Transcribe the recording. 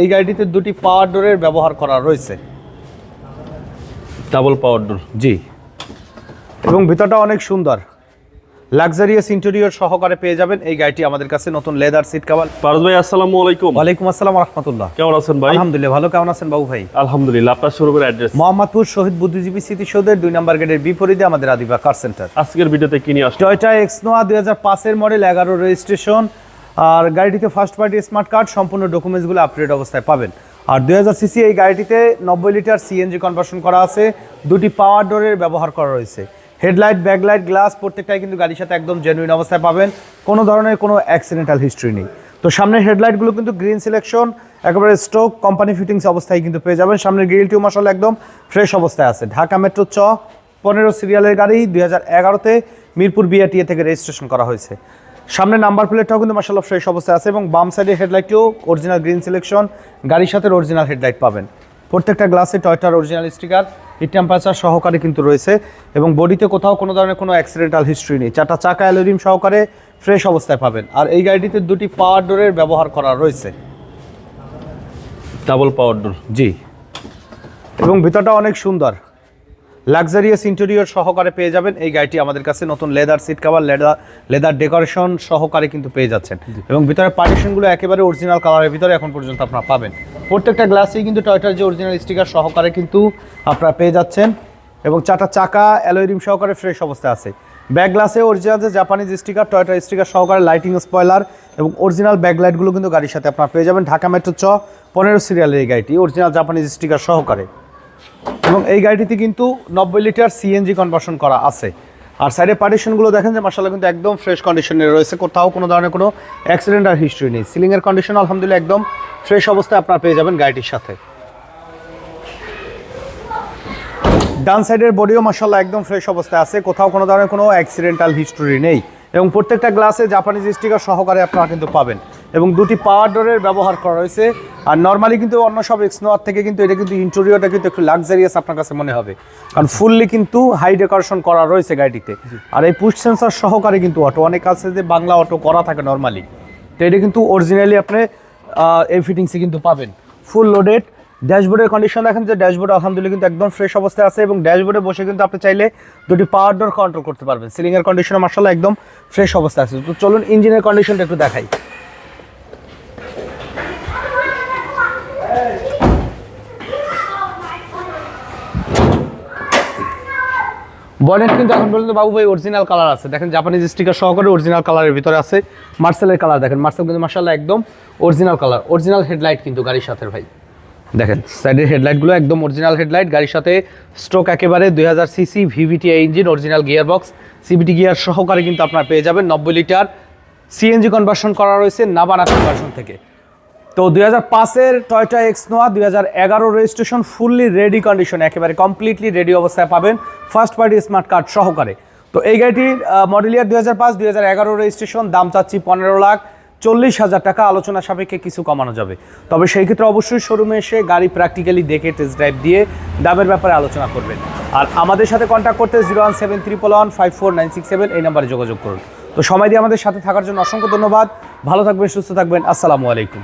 এই গাড়িটিতে দুটি পাওয়ার ডোরের ব্যবহার করা রয়েছে। ডাবল পাওয়ার ডোর জি। এবং ভিতরটা অনেক সুন্দর। লাক্সারিয়াস ইন্টেরিয়র সহকারে পেয়ে যাবেন এই গাড়িটি আমাদের কাছে নতুন লেদার সিট কাভার পারস ভাই আসসালামু আলাইকুম। ওয়ালাইকুম আসসালাম রহমতুল্লাহ। কেমন আছেন ভাই? আলহামদুলিল্লাহ ভালো। কেমন আছেন বাবু ভাই? আলহামদুলিল্লাহ আপনার শোরুমের অ্যাড্রেস মোহাম্মদপুর শহীদ বুদ্ধিজীবী স্মৃতিসৌধের দুই নম্বর গেটের বিপরীতে আমাদের আদিবা কার সেন্টার আজকের ভিডিওতে কি নিয়ে আসছে টয়টা এক্সনোয়া দুই হাজার পাঁচের মডেল এগারো রেজিস্ট্রেশন আর গাড়িটিতে ফার্স্ট পার্টি স্মার্ট কার্ড সম্পূর্ণ ডকুমেন্টসগুলো আপডেট অবস্থায় পাবেন। আর দুই হাজার সিসি এই গাড়িটিতে নব্বই লিটার সিএনজি কনভার্সন করা আছে। দুটি পাওয়ার ডোরের ব্যবহার করা রয়েছে। হেডলাইট ব্যাকলাইট গ্লাস প্রত্যেকটাই কিন্তু গাড়ির সাথে একদম জেনুইন অবস্থায় পাবেন। কোনো ধরনের কোনো অ্যাক্সিডেন্টাল হিস্ট্রি নেই। তো সামনের হেডলাইটগুলো কিন্তু গ্রিন সিলেকশন একেবারে স্ট্রোক কোম্পানি ফিটিংস অবস্থায় কিন্তু পেয়ে যাবেন। সামনের গ্রিলটিও মশাল একদম ফ্রেশ অবস্থায় আছে। ঢাকা মেট্রো চ, পনেরো সিরিয়ালের গাড়ি দুই হাজার এগারোতে মিরপুর বিআরটিএ থেকে রেজিস্ট্রেশন করা হয়েছে। সামনে নাম্বার প্লেটটাও কিন্তু মাসাল্লাহ ফ্রেশ অবস্থায় আছে এবং বাম সাইডের হেডলাইটটিও অরিজিনাল গ্রিন সিলেকশন গাড়ির সাথে অরিজিনাল হেডলাইট পাবেন। প্রত্যেকটা গ্লাসে টয়টার অরিজিনাল স্টিকার হিট টেম্পারেচার সহকারে কিন্তু রয়েছে এবং বডিতে কোথাও কোনো ধরনের কোনো অ্যাক্সিডেন্টাল হিস্ট্রি নেই। চারটা চাকা অ্যালোরিম সহকারে ফ্রেশ অবস্থায় পাবেন। আর এই গাড়িটিতে দুটি পাওয়ার ডোরের ব্যবহার করা রয়েছে। ডাবল পাওয়ার ডোর জি। এবং ভিতরটা অনেক সুন্দর। লাক্সারিয়াস ইন্টেরিয়র সহকারে পেয়ে যাবেন। এই গাড়িটি আমাদের কাছে নতুন leather seat cover leather leather decoration সহকারে কিন্তু পেয়ে যাচ্ছেন। এবং ভিতরে পার্টিশনগুলো একেবারে অরিজিনাল কালারের ভিতরে এখন পর্যন্ত আপনারা পাবেন। প্রত্যেকটা গ্লাসেই কিন্তু টয়টার যে অরিজিনাল স্টিকার সহকারে কিন্তু আপনারা পেয়ে যাচ্ছেন। এবং চারটা চাকা অ্যালোরিম সহকারে ফ্রেশ অবস্থায় আছে। ব্যাক গ্লাসে অরিজিনাল যে জাপানিজ স্টিকার টয়টার স্টিকার সহকারে লাইটিং স্পয়লার এবং অরিজিনাল ব্যাকলাইটগুলো কিন্তু গাড়ির সাথে আপনারা পেয়ে যাবেন। ঢাকা মেট্রো চ পনেরো সিরিয়ালের এই গাড়িটি অরিজিনাল জাপানিজ স্টিকার সহকারে। এবং এই গাড়িটিতে কিন্তু নব্বই লিটার সিএনজি কনভার্সন করা আছে। আর সাইডের পার্টিশনগুলো দেখেন যে মাসাল্লাহ কিন্তু একদম ফ্রেশ কন্ডিশনে রয়েছে। কোথাও কোনো ধরনের কোনো অ্যাক্সিডেন্ট আর হিস্ট্রি নেই। সিলিংয়ের কন্ডিশন আলহামদুলিল্লাহ একদম ফ্রেশ অবস্থায় আপনারা পেয়ে যাবেন গাড়িটির সাথে। ডান সাইডের বডিও মাসাল্লাহ একদম ফ্রেশ অবস্থায় আছে। কোথাও কোনো ধরনের কোনো অ্যাক্সিডেন্টাল হিস্টোরি নেই। এবং প্রত্যেকটা গ্লাসে জাপানিজ স্টিকার সহকারে আপনারা কিন্তু পাবেন। এবং দুটি পাওয়ার ডোরের ব্যবহার করা রয়েছে আর নর্মালি কিন্তু অন্য সব এক্সনোয়ার থেকে কিন্তু এটা কিন্তু ইন্টেরিয়রটা কিন্তু একটু লাক্সারিয়াস আপনার কাছে মনে হবে। কারণ ফুললি কিন্তু হাই ডেকোরেশন করা রয়েছে গাড়িটিতে। আর এই পুশ সেন্সার সহকারে কিন্তু অটো অনেক আছে যে বাংলা অটো করা থাকে নর্মালি তো এটা কিন্তু অরিজিনালি আপনি এই ফিটিংসে কিন্তু পাবেন। ফুল লোডেড ড্যাশবোর্ডের কন্ডিশন দেখেন যে ড্যাশবোর্ড আলহামদুলিল্লাহ কিন্তু একদম ফ্রেশ অবস্থায় আছে এবং ড্যাশবোর্ডে বসে কিন্তু আপনি চাইলে দুটি পাওয়ার ডোর কন্ট্রোল করতে পারবেন। সিলিংয়ের কন্ডিশন মার্শাল্লাহ একদম ফ্রেশ অবস্থায় আছে। তো চলুন ইঞ্জিনের কন্ডিশনটা একটু দেখাই। বনেট কিন্তু এখন পর্যন্ত বাবু ভাই অরিজিনাল কালার আছে। দেখেন জাপানিজ স্টিকার সহকারে অরিজিনাল কালারের ভিতরে আছে। মার্সেলের কালার দেখেন। মার্সেল কিন্তু মার্শাল্লাহ একদম অরিজিনাল কালার অরিজিনাল হেডলাইট কিন্তু গাড়ির সাথে ভাই। দেখেন সাইডের হেডলাইটগুলো একদম অরিজিনাল হেডলাইট গাড়ির সাথে স্ট্রোক একেবারে দুই হাজার CC VVT engine original gear box CVT gear সহকারে কিন্তু আপনার পেয়ে যাবেন। নব্বই লিটার সিএনজি কনভার্সন করা রয়েছে নাবানা কনভার্সন থেকে। তো দুই হাজার পাঁচের টয়টা এক্স নোয়া দুই হাজার এগারো রেজিস্ট্রেশন ফুললি রেডি কন্ডিশন একেবারে কমপ্লিটলি রেডি অবস্থায় পাবেন। ফার্স্ট পার্টি স্মার্ট কার্ড সহকারে। তো এই গাড়িটির মডেল ইয়ার দুই হাজার পাঁচ, দুই হাজার এগারো রেজিস্ট্রেশন দাম চাচ্ছি পনেরো লাখ চল্লিশ হাজার টাকা, আলোচনা সাপেক্ষে কিছু কমানো যাবে। তবে সেই ক্ষেত্রে অবশ্যই শোরুমে এসে গাড়ি প্র্যাকটিক্যালি দেখে টেস্ট ড্রাইভ দিয়ে দামের ব্যাপারে আলোচনা করবেন। আর আমাদের সাথে কন্ট্যাক্ট করতে zero one seven triple one five four nine six seven এই নাম্বারে যোগাযোগ করুন। তো সময় দিয়ে আমাদের সাথে থাকার জন্য অসংখ্য ধন্যবাদ। ভালো থাকবেন, সুস্থ থাকবেন। আসসালামু আলাইকুম।